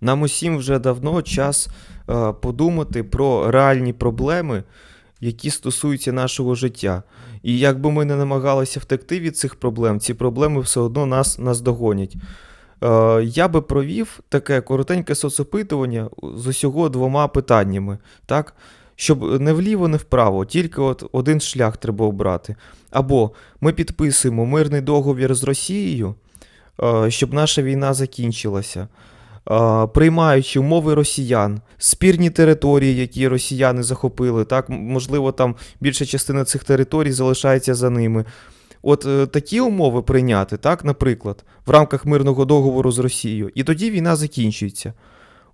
Нам усім вже давно час е, подумати про реальні проблеми, які стосуються нашого життя. І як би ми не намагалися втекти від цих проблем, ці проблеми все одно нас наздогонять. Е, я би провів таке коротеньке соцопитування з усього двома питаннями, так? Щоб не вліво, не вправо, тільки от один шлях треба обрати. Або ми підписуємо мирний договір з Росією, е, щоб наша війна закінчилася. Е, Приймаючи умови росіян, спірні території, які росіяни захопили, так, можливо, там більша частина цих територій залишається за ними. От е, такі умови прийняти, так, наприклад, в рамках мирного договору з Росією, і тоді війна закінчується.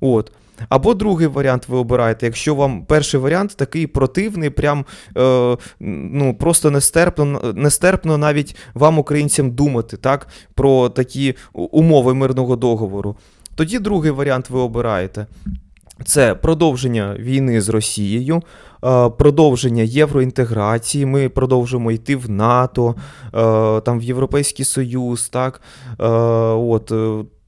От. Або другий варіант ви обираєте, якщо вам перший варіант такий противний, прям е, ну, просто нестерпно, нестерпно навіть вам, українцям, думати так, про такі умови мирного договору. Тоді другий варіант ви обираєте. Це продовження війни з Росією, е, продовження євроінтеграції. Ми продовжуємо йти в НАТО, е, там в Європейський Союз, так. Е, От,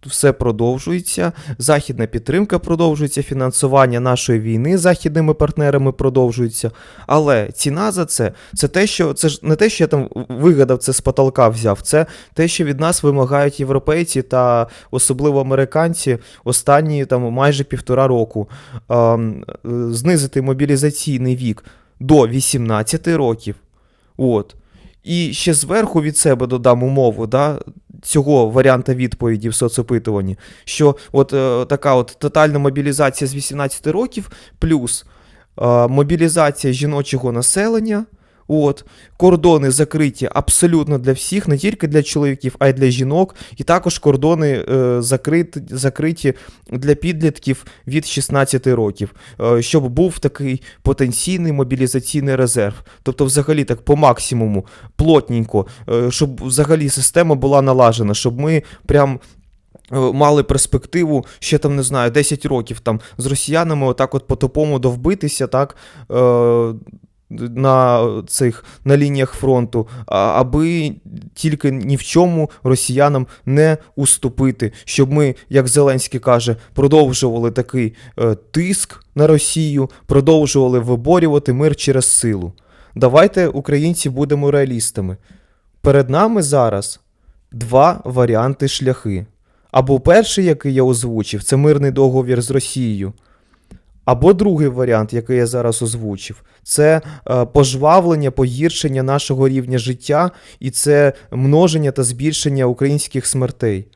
все продовжується, західна підтримка продовжується, фінансування нашої війни західними партнерами продовжується. Але ціна за це це те, що це ж не те, що я там вигадав це з потолка взяв, це те, що від нас вимагають європейці та особливо американці останні там майже півтора року. Ем, знизити мобілізаційний вік до 18 років. От. І ще зверху від себе додам умову да, цього варіанта відповіді в соцопитуванні, що от е, така от тотальна мобілізація з 18 років, плюс е, мобілізація жіночого населення. От, кордони закриті абсолютно для всіх, не тільки для чоловіків, а й для жінок. І також кордони е, закриті, закриті для підлітків від 16 років, е, щоб був такий потенційний мобілізаційний резерв. Тобто, взагалі, так по максимуму, плотненько, е, щоб взагалі система була налажена, щоб ми прям. е, Мали перспективу ще там не знаю 10 років там з росіянами отак от по тупому довбитися, так е, на цих на лініях фронту, аби тільки ні в чому росіянам не уступити, щоб ми, як Зеленський каже, продовжували такий е, тиск на Росію, продовжували виборювати мир через силу. Давайте, українці, будемо реалістами. Перед нами зараз два варіанти шляхи. Або перший, який я озвучив, це мирний договір з Росією. Або другий варіант, який я зараз озвучив, це е, пожвавлення, погіршення нашого рівня життя, і це множення та збільшення українських смертей.